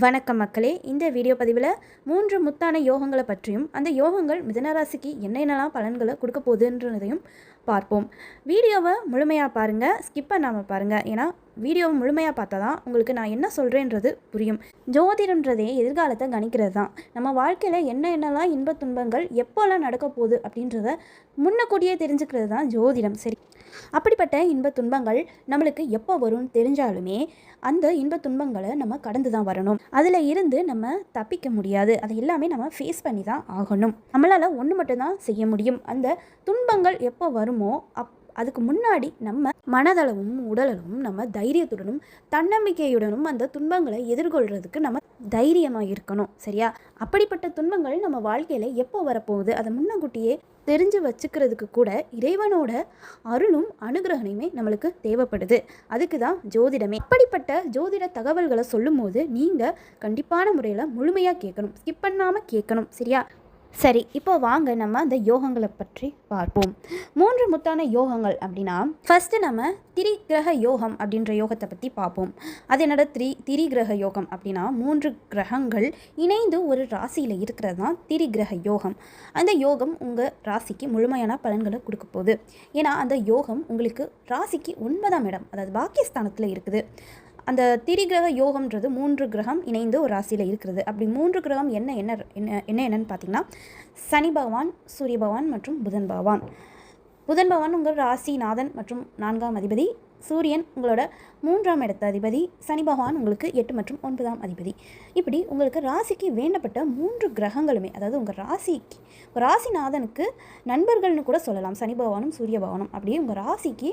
வணக்கம் மக்களே. இந்த வீடியோ பதிவில் மூன்று முத்தான யோகங்களை பற்றியும் அந்த யோகங்கள் மிதனராசிக்கு என்னென்னலாம் பலன்களை கொடுக்க போகுதுன்றதையும் பார்ப்போம். வீடியோவை முழுமையாக பாருங்கள் ஸ்கிப் பண்ணாமல் பாருங்கள் ஏன்னா வீடியோவை முழுமையாக பார்த்தா தான் உங்களுக்கு நான் என்ன சொல்கிறேன்றது புரியும். ஜோதிடம்ன்றதே எதிர்காலத்தை கணிக்கிறது தான். நம்ம வாழ்க்கையில் என்ன என்னெல்லாம் இன்பத் துன்பங்கள் எப்போல்லாம் நடக்க போகுது அப்படின்றத முன்னக்கூடியே தெரிஞ்சுக்கிறது தான் ஜோதிடம். சரி. அப்படிப்பட்ட இன்பத் துன்பங்கள் நம்மளுக்கு எப்போ வரும்னு தெரிஞ்சாலுமே அந்த இன்பத் துன்பங்களை நம்ம கடந்து தான் வரணும். அதில் இருந்து நம்ம தப்பிக்க முடியாது. அதை எல்லாமே நம்ம ஃபேஸ் பண்ணி தான் ஆகணும். நம்மளால் ஒன்று மட்டும்தான் செய்ய முடியும். அந்த துன்பங்கள் எப்போ வருமோ அப் அதுக்கு முன்னாடி நம்ம மனதளவும் உடலளவும் நம்ம தைரியத்துடனும் தன்னம்பிக்கையுடனும் அந்த துன்பங்களை எதிர்கொள்கிறதுக்கு நம்ம தைரியமாக இருக்கணும். சரியா? அப்படிப்பட்ட துன்பங்கள் நம்ம வாழ்க்கையில் எப்போ வரப்போகுது? அதை முன்னக்கூட்டியே தெரிஞ்சு வச்சுக்கிறதுக்கு கூட இறைவனோட அருளும் அனுகிரகணையுமே நம்மளுக்கு தேவைப்படுது. அதுக்கு தான் ஜோதிடமே. அப்படிப்பட்ட ஜோதிட தகவல்களை சொல்லும்போது நீங்கள் கண்டிப்பான முறையில் முழுமையாக கேட்கணும். ஸ்கிப் பண்ணாமல் கேட்கணும் சரியா? சரி இப்போ வாங்க நம்ம அந்த யோகங்களை பற்றி பார்ப்போம். மூன்று முத்தான யோகங்கள் அப்படின்னா ஃபஸ்ட்டு நம்ம திரிகிரக யோகம் அப்படின்ற யோகத்தை பற்றி பார்ப்போம். அது என்னோட திரி திரிகிரக யோகம் அப்படின்னா மூன்று கிரகங்கள் இணைந்து ஒரு ராசியில் இருக்கிறது தான் திரிகிரக யோகம். அந்த யோகம் உங்கள் ராசிக்கு முழுமையான பலன்களை கொடுக்க போகுது. ஏன்னா அந்த யோகம் உங்களுக்கு ராசிக்கு ஒன்பதாம் இடம் அதாவது பாக்கியஸ்தானத்தில் இருக்குது. அந்த திரிகிரக யோகம்ன்றது மூன்று கிரகம் இணைந்து ஒரு ராசியில் இருக்கிறது. அப்படி மூன்று கிரகம் என்ன என்ன என்ன என்ன என்னன்னு பார்த்தீங்கன்னா சனி பகவான் சூரிய பகவான் மற்றும் புதன் பகவான். புதன் பகவான் உங்கள் ராசிநாதன் மற்றும் நான்காம் அதிபதி. சூரியன் உங்களோட மூன்றாம் இடத்த அதிபதி சனி பகவான் உங்களுக்கு எட்டு மற்றும் ஒன்பதாம் அதிபதி. இப்படி உங்களுக்கு ராசிக்கு வேண்டப்பட்ட மூன்று கிரகங்களுமே அதாவது உங்கள் ராசிக்கு உங்கள் ராசிநாதனுக்கு நண்பர்கள்னு கூட சொல்லலாம் சனி பகவானும் சூரிய பகவானும். அப்படியே உங்கள் ராசிக்கு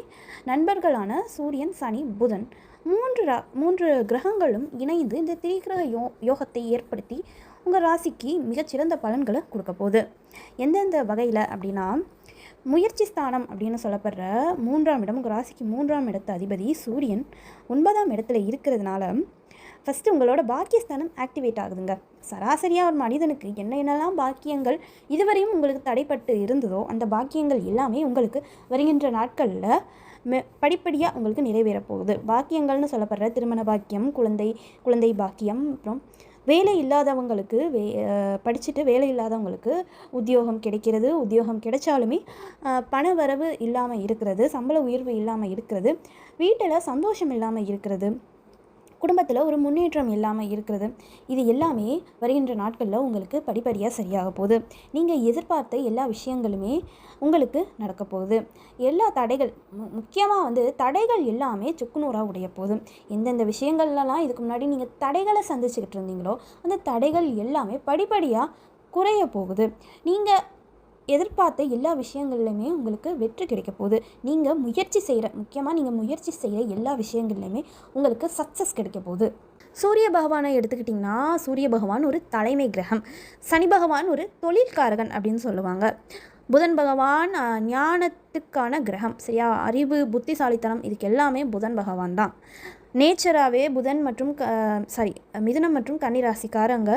நண்பர்களான சூரியன் சனி புதன் மூன்று ரா மூன்று கிரகங்களும் இணைந்து இந்த திரிகிரக யோ யோகத்தை ஏற்படுத்தி உங்கள் ராசிக்கு மிகச்சிறந்த பலன்களை கொடுக்க போகுது. எந்தெந்த வகையில் அப்படின்னா முயற்சி ஸ்தானம் அப்படின்னு சொல்லப்படுற மூன்றாம் இடம் உங்கள் ராசிக்கு மூன்றாம் இடத்து அதிபதி சூரியன். ஒன்பதாம் இடத்துல இருக்கிறதுனால ஃபஸ்ட்டு உங்களோட பாக்கியஸ்தானம் ஆக்டிவேட் ஆகுதுங்க. சராசரியாக ஒரு மனிதனுக்கு என்ன என்னெல்லாம் பாக்கியங்கள் இதுவரையும் உங்களுக்கு தடைப்பட்டு இருந்ததோ அந்த பாக்கியங்கள் எல்லாமே உங்களுக்கு வருகின்ற நாட்களில் மெ படிப்படியாக உங்களுக்கு நிறைவேறப் போகுது பாக்கியங்கள்னு சொல்லப்படுற திருமண பாக்கியம் குழந்தை குழந்தை பாக்கியம் அப்புறம் வேலை இல்லாதவங்களுக்கு வே படிச்சுட்டு வேலை இல்லாதவங்களுக்கு உத்தியோகம் கிடைக்கிறது. உத்தியோகம் கிடைச்சாலுமே பண வரவு இல்லாமல் இருக்கிறது சம்பள உயர்வு இல்லாமல் இருக்கிறது வீட்டில் சந்தோஷம் இல்லாமல் இருக்கிறது. குடும்பத்தில் ஒரு முன்னேற்றம் இல்லாமல் இருக்கிறது. இது எல்லாமே வருகின்ற நாட்களில் உங்களுக்கு படிப்படியாக சரியாக போகுது. நீங்கள் எதிர்பார்த்த எல்லா விஷயங்களுமே உங்களுக்கு நடக்க போகுது. எல்லா தடைகள் முக்கியமாக வந்து தடைகள் எல்லாமே சுக்குநூறாக உடைய போகுது. எந்தெந்த விஷயங்கள்லாம் இதுக்கு முன்னாடி நீங்கள் தடைகளை சந்திச்சுக்கிட்டு இருந்தீங்களோ அந்த தடைகள் எல்லாமே படிப்படியாக குறைய போகுது. நீங்கள் எதிர்பார்த்த எல்லா விஷயங்கள்லையுமே உங்களுக்கு வெற்றி கிடைக்க போகுது. நீங்கள் முயற்சி செய்கிற முக்கியமாக நீங்கள் முயற்சி செய்கிற எல்லா விஷயங்கள்லையுமே உங்களுக்கு சக்ஸஸ் கிடைக்க போகுது. சூரிய பகவானை எடுத்துக்கிட்டிங்கன்னா சூரிய பகவான் ஒரு தலைமை கிரகம். சனி பகவான் ஒரு தொழில்காரகன் அப்படின்னு சொல்லுவாங்க. புதன் பகவான் ஞானத்துக்கான கிரகம். சரியா? அறிவு புத்திசாலித்தனம் இதுக்கு எல்லாமே புதன் பகவான் தான். நேச்சராகவே புதன் மற்றும் க சாரி மிதுனம் மற்றும் கன்னிராசிக்காரங்க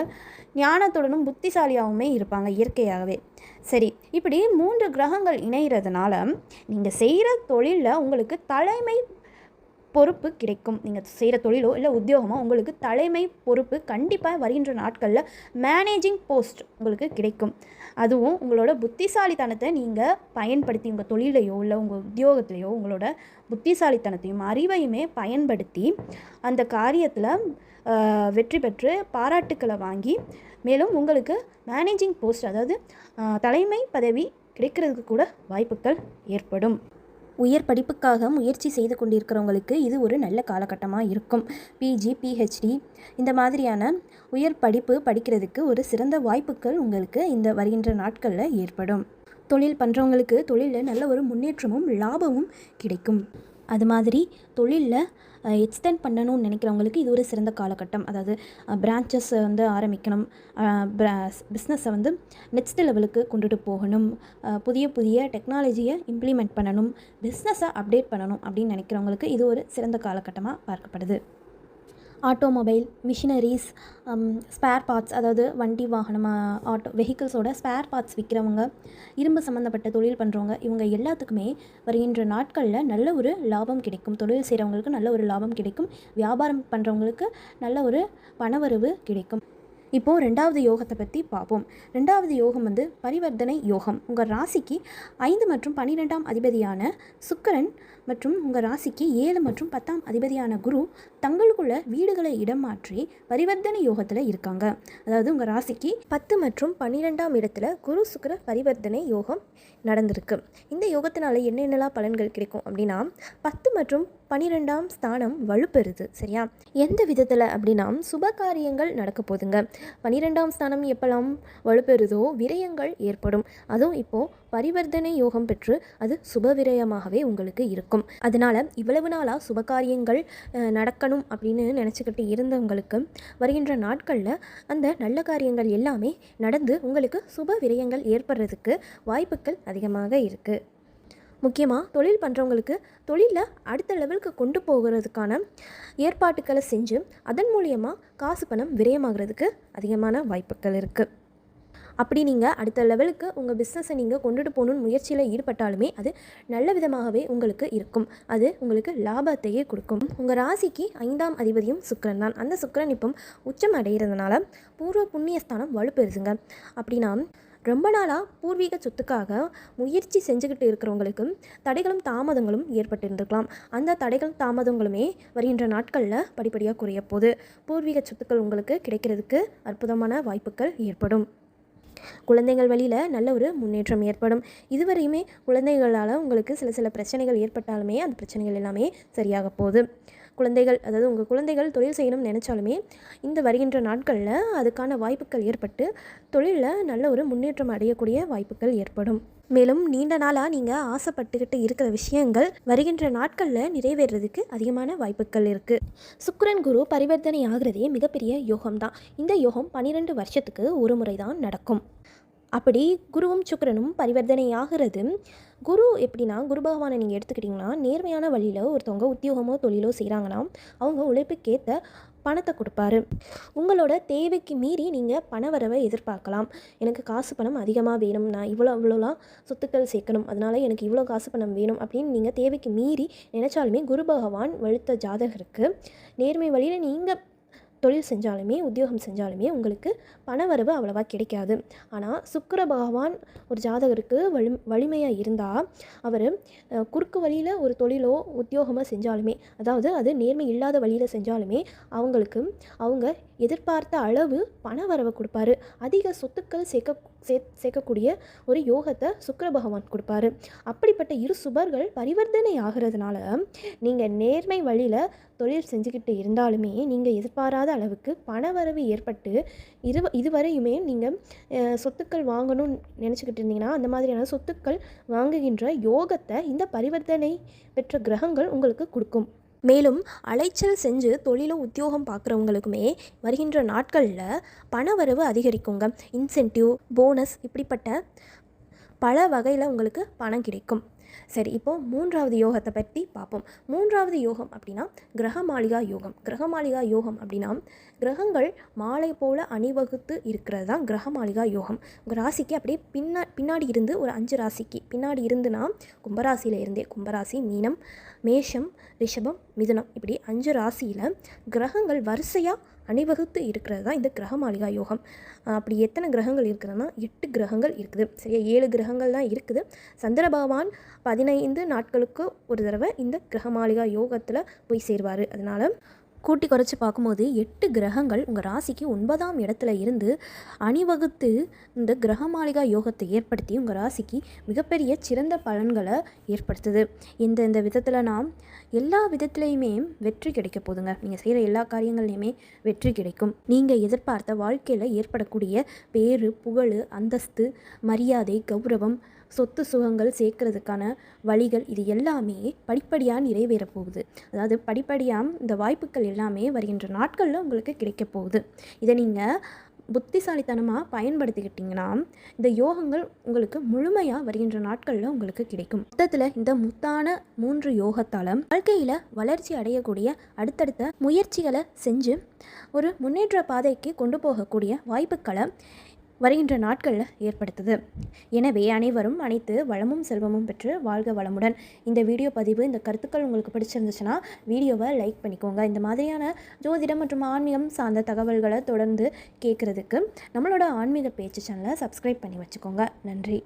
ஞானத்துடனும் புத்திசாலியாகவுமே இருப்பாங்க இயற்கையாகவே. சரி இப்படி மூன்று கிரகங்கள் இணைகிறதுனால நீங்கள் செய்கிற தொழிலில் உங்களுக்கு தலைமை பொறுப்பு கிடைக்கும். நீங்கள் செய்கிற தொழிலோ இல்லை உத்தியோகமோ உங்களுக்கு தலைமை பொறுப்பு கண்டிப்பாக வருகின்ற நாட்களில் மேனேஜிங் போஸ்ட் உங்களுக்கு கிடைக்கும். அதுவும் உங்களோட புத்திசாலித்தனத்தை நீங்கள் பயன்படுத்தி உங்கள் தொழிலையோ இல்லை உங்கள் உத்தியோகத்திலையோ உங்களோட புத்திசாலித்தனத்தையும் அறிவையுமே பயன்படுத்தி அந்த காரியத்தில் வெற்றி பெற்று பாராட்டுக்களை வாங்கி மேலும் உங்களுக்கு மேனேஜிங் போஸ்ட் அதாவது தலைமை பதவி கிடைக்கிறதுக்கு கூட வாய்ப்புகள் ஏற்படும். உயர் படிப்புக்காக முயற்சி செய்து கொண்டிருக்கிறவங்களுக்கு இது ஒரு நல்ல காலகட்டமாக இருக்கும். பிஜி பிஹெச்டி இந்த மாதிரியான உயர் படிப்பு படிக்கிறதுக்கு ஒரு சிறந்த வாய்ப்புகள் உங்களுக்கு இந்த வருகின்ற நாட்களில் ஏற்படும். தொழில் பண்ணுறவங்களுக்கு தொழிலில் நல்ல ஒரு முன்னேற்றமும் லாபமும் கிடைக்கும். அது மாதிரி தொழிலில் எக்ஸ்டெண்ட் பண்ணணும்னு நினைக்கிறவங்களுக்கு இது ஒரு சிறந்த காலகட்டம். அதாவது பிரான்ச்சஸ் வந்து ஆரம்பிக்கணும். பிஸ்னஸை வந்து நெக்ஸ்ட் லெவலுக்கு கொண்டுட்டு போகணும். புதிய புதிய டெக்னாலஜியை இம்ப்ளிமெண்ட் பண்ணணும். பிஸ்னஸை அப்டேட் பண்ணணும் அப்படின்னு நினைக்கிறவங்களுக்கு இது ஒரு சிறந்த காலகட்டமாக பார்க்கப்படுது. ஆட்டோமொபைல் மிஷினரிஸ் ஸ்பேர் பார்ட்ஸ் அதாவது வண்டி வாகனம் ஆட்டோ வெஹிக்கிள்ஸோட ஸ்பேர் பார்ட்ஸ் விற்கிறவங்க இரும்பு சம்மந்தப்பட்ட தொழில் பண்ணுறவங்க இவங்க எல்லாத்துக்குமே வருகின்ற நாட்களில் நல்ல ஒரு லாபம் கிடைக்கும். தொழில் செய்கிறவங்களுக்கு நல்ல ஒரு லாபம் கிடைக்கும். வியாபாரம் பண்ணுறவங்களுக்கு நல்ல ஒரு பணவரவு கிடைக்கும். இப்போது ரெண்டாவது யோகத்தை பற்றி பார்ப்போம் ரெண்டாவது யோகம் வந்து பரிவர்த்தனை யோகம். உங்கள் ராசிக்கு ஐந்து மற்றும் பன்னிரெண்டாம் அதிபதியான சுக்கரன் மற்றும் உங்கள் ராசிக்கு ஏழு மற்றும் பத்தாம் அதிபதியான குரு தங்களுக்குள்ள வீடுகளை இடம் மாற்றி பரிவர்த்தனை யோகத்தில் இருக்காங்க. அதாவது உங்கள் ராசிக்கு பத்து மற்றும் பன்னிரெண்டாம் இடத்துல குரு சுக்கர பரிவர்த்தனை யோகம் நடந்திருக்கு. இந்த யோகத்தினால என்னென்னலாம் பலன்கள் கிடைக்கும் அப்படின்னா பத்து மற்றும் பன்னிரெண்டாம் ஸ்தானம் வலுப்பெறுது சரியா? எந்த விதத்தில் அப்படின்னா சுப காரியங்கள் நடக்க போதுங்க பன்னிரெண்டாம் ஸ்தானம் எப்பெல்லாம் வலுப்பெறுதோ விரயங்கள் ஏற்படும். அதுவும் இப்போது பரிவர்த்தனை யோகம் பெற்று அது சுப விரயமாகவே உங்களுக்கு இருக்கும். அதனால் இவ்வளவு நாளாக சுபகாரியங்கள் நடக்கணும் அப்படின்னு நினச்சிக்கிட்டு இருந்தவங்களுக்கு வருகின்ற நாட்களில் அந்த நல்ல காரியங்கள் எல்லாமே நடந்து உங்களுக்கு சுப விரயங்கள் ஏற்படுறதுக்கு வாய்ப்புகள் அதிகமாக இருக்குது முக்கியமாக தொழில் பண்ணுறவங்களுக்கு தொழிலில் அடுத்த லெவலுக்கு கொண்டு போகிறதுக்கான ஏற்பாட்டுக்களை செஞ்சு அதன் மூலியமாக காசு பணம் விரயமாகிறதுக்கு அதிகமான வாய்ப்புகள் இருக்குது அப்படி நீங்கள் அடுத்த லெவலுக்கு உங்கள் பிஸ்னஸை நீங்கள் கொண்டுட்டு போகணுன்னு முயற்சியில் ஈடுபட்டாலுமே அது நல்ல விதமாகவே உங்களுக்கு இருக்கும். அது உங்களுக்கு லாபத்தையே கொடுக்கும். உங்கள் ராசிக்கு ஐந்தாம் அதிபதியும் சுக்கரன் தான். அந்த சுக்கரன் இப்போ உச்சம் அடைகிறதுனால பூர்வ புண்ணியஸ்தானம் வலுப்பெறுதுங்க. அப்படின்னா ரொம்ப நாளாக பூர்வீக சொத்துக்காக முயற்சி செஞ்சுக்கிட்டு இருக்கிறவங்களுக்கு தடைகளும் தாமதங்களும் ஏற்பட்டிருந்திருக்கலாம். அந்த தடைகள் தாமதங்களுமே வருகின்ற நாட்களில் படிப்படியாக குறைய போகுது பூர்வீக சொத்துக்கள் உங்களுக்கு கிடைக்கிறதுக்கு அற்புதமான வாய்ப்புகள் ஏற்படும். குழந்தைகள் வழியில் நல்ல ஒரு முன்னேற்றம் ஏற்படும். இதுவரையுமே குழந்தைகளால் உங்களுக்கு சில சில பிரச்சனைகள் ஏற்பட்டாலுமே அந்த பிரச்சனைகள் எல்லாமே சரியாக போகுது. குழந்தைகள் அதாவது உங்கள் குழந்தைகள் தொழில் செய்யணும்னு நினச்சாலுமே இந்த வருகின்ற நாட்களில் அதுக்கான வாய்ப்புகள் ஏற்பட்டு தொழிலில் நல்ல ஒரு முன்னேற்றம் அடையக்கூடிய வாய்ப்புகள் ஏற்படும். மேலும் நீண்ட நாளாக நீங்கள் ஆசைப்பட்டுக்கிட்டு இருக்கிற விஷயங்கள் வருகின்ற நாட்களில் நிறைவேறதுக்கு அதிகமான வாய்ப்புகள் இருக்குது சுக்கிரன் குரு பரிவர்த்தனை ஆகிறதே மிகப்பெரிய யோகம் தான் இந்த யோகம் பன்னிரெண்டு வருஷத்துக்கு ஒரு முறை தான் நடக்கும். அப்படி குருவும் சுக்கரனும் பரிவர்த்தனை ஆகிறது குரு எப்படின்னா குரு பகவானை நீங்கள் எடுத்துக்கிட்டிங்கன்னா நேர்மையான வழியில் ஒருத்தவங்க உத்தியோகமோ தொழிலோ செய்கிறாங்கன்னா அவங்க உழைப்புக்கேற்ற பணத்தை கொடுப்பாரு. உங்களோட தேவைக்கு மீறி நீங்கள் பண வரவை எதிர்பார்க்கலாம். எனக்கு காசு பணம் அதிகமாக வேணும் நான் இவ்வளோ இவ்வளோலாம் சொத்துக்கள் சேர்க்கணும் அதனால் எனக்கு இவ்வளோ காசு பணம் வேணும் அப்படின்னு நீங்கள் தேவைக்கு மீறி நினச்சாலுமே குரு பகவான் வழுத்த ஜாதகருக்கு நேர்மை வழியில் நீங்கள் தொழில் செஞ்சாலுமே உத்தியோகம் செஞ்சாலுமே உங்களுக்கு பணவரவு அவ்வளவா கிடைக்காது. ஆனால் சுக்கர பகவான் ஒரு ஜாதகருக்கு வலி வலிமையாக இருந்தால் அவர் குறுக்கு வழியில் ஒரு தொழிலோ உத்தியோகமாக செஞ்சாலுமே அதாவது அது நேர்மை இல்லாத வழியில் செஞ்சாலுமே அவங்களுக்கு அவங்க எதிர்பார்த்த அளவு பண வரவை கொடுப்பாரு. அதிக சொத்துக்கள் சேர்க்க சே சேர்க்கக்கூடிய ஒரு யோகத்தை சுக்கர பகவான் கொடுப்பாரு. அப்படிப்பட்ட இரு சுபர்கள் பரிவர்த்தனை ஆகிறதுனால நீங்கள் நேர்மை வழியில் தொழில் செஞ்சுக்கிட்டு இருந்தாலுமே நீங்கள் எதிர்பாராத அளவுக்கு பணவரவு ஏற்பட்டு இரு இதுவரையுமே நீங்கள் சொத்துக்கள் வாங்கணும்னு நினச்சிக்கிட்டு இருந்தீங்கன்னா அந்த மாதிரியான சொத்துக்கள் வாங்குகின்ற யோகத்தை இந்த பரிவர்த்தனை பெற்ற கிரகங்கள் உங்களுக்கு கொடுக்கும். மேலும் அலைச்சல் செஞ்சு தொழிலும் உத்தியோகம் பார்க்குறவங்களுக்குமே வருகின்ற நாட்களில் பணவரவு அதிகரிக்குங்க. இன்சென்டிவ் போனஸ் இப்படிப்பட்ட பல வகையில் உங்களுக்கு பணம் கிடைக்கும். சரி இப்போது மூன்றாவது யோகத்தை பற்றி பார்ப்போம். மூன்றாவது யோகம் அப்படின்னா கிரக மாளிகா யோகம். கிரக மாளிகா யோகம் அப்படின்னா கிரகங்கள் மாலை போல் அணிவகுத்து இருக்கிறது தான் கிரக மாளிகா யோகம். உங்கள் ராசிக்கு அப்படியே பின்னா பின்னாடி இருந்து ஒரு அஞ்சு ராசிக்கு பின்னாடி இருந்துன்னா கும்பராசியில் இருந்தே கும்பராசி மீனம் மேஷம் ரிஷபம் மிதுனம் இப்படி அஞ்சு ராசியில் கிரகங்கள் வரிசையாக அணிவகுத்து இருக்கிறது தான் இந்த கிரக மாளிகா யோகம் அப்படி எத்தனை கிரகங்கள் இருக்குதுன்னா எட்டு கிரகங்கள் இருக்குது. சரியா? ஏழு கிரகங்கள் தான் இருக்குது. சந்திர பகவான் பதினைந்து நாட்களுக்கு ஒரு தடவை இந்த கிரக மாளிகா யோகத்தில் போய் சேர்வார். அதனால் கூட்டி குறைச்சி பார்க்கும்போது எட்டு கிரகங்கள் உங்கள் ராசிக்கு ஒன்பதாம் இடத்துல இருந்து அணிவகுத்து இந்த கிரக மாளிகா யோகத்தை ஏற்படுத்தி உங்கள் ராசிக்கு மிகப்பெரிய சிறந்த பலன்களை ஏற்படுத்துது. இந்த இந்த விதத்தில் நாம் எல்லா விதத்துலேயுமே வெற்றி கிடைக்க போதுங்க. நீங்கள் செய்கிற எல்லா காரியங்கள்லையுமே வெற்றி கிடைக்கும். நீங்கள் எதிர்பார்த்த வாழ்க்கையில் ஏற்படக்கூடிய பேரு புகழ் அந்தஸ்து மரியாதை கௌரவம் சொத்து சுகங்கள் சேர்க்கறதுக்கான வழிகள் இது எல்லாமே படிப்படியாக நிறைவேற போகுது அதாவது படிப்படியாக இந்த வாய்ப்புகள் எல்லாமே வருகின்ற நாட்களில் உங்களுக்கு கிடைக்க போகுது. இதை நீங்கள் புத்திசாலித்தனமாக பயன்படுத்திக்கிட்டிங்கன்னா இந்த யோகங்கள் உங்களுக்கு முழுமையாக வருகின்ற நாட்களில் உங்களுக்கு கிடைக்கும். மொத்தத்தில் இந்த முத்தான மூன்று யோகத்தால் வாழ்க்கையில் வளர்ச்சி அடையக்கூடிய அடுத்தடுத்த முயற்சிகளை செஞ்சு ஒரு முன்னேற்ற பாதைக்கு கொண்டு போகக்கூடிய வாய்ப்புகளை வருகின்ற நாட்களில் ஏற்படுத்துது. எனவே அனைவரும் அனைத்து வளமும் செல்வமும் பெற்று வாழ்க வளமுடன். இந்த வீடியோ பதிவு இந்த கருத்துக்கள் உங்களுக்கு பிடிச்சிருந்துச்சுன்னா வீடியோவை லைக் பண்ணிக்கோங்க. இந்த மாதிரியான ஜோதிடம் மற்றும் ஆன்மீகம் சார்ந்த தகவல்களை தொடர்ந்து கேட்குறதுக்கு நம்மளோட ஆன்மீக பேச்சு சேனலை சப்ஸ்கிரைப் பண்ணி வச்சுக்கோங்க. நன்றி.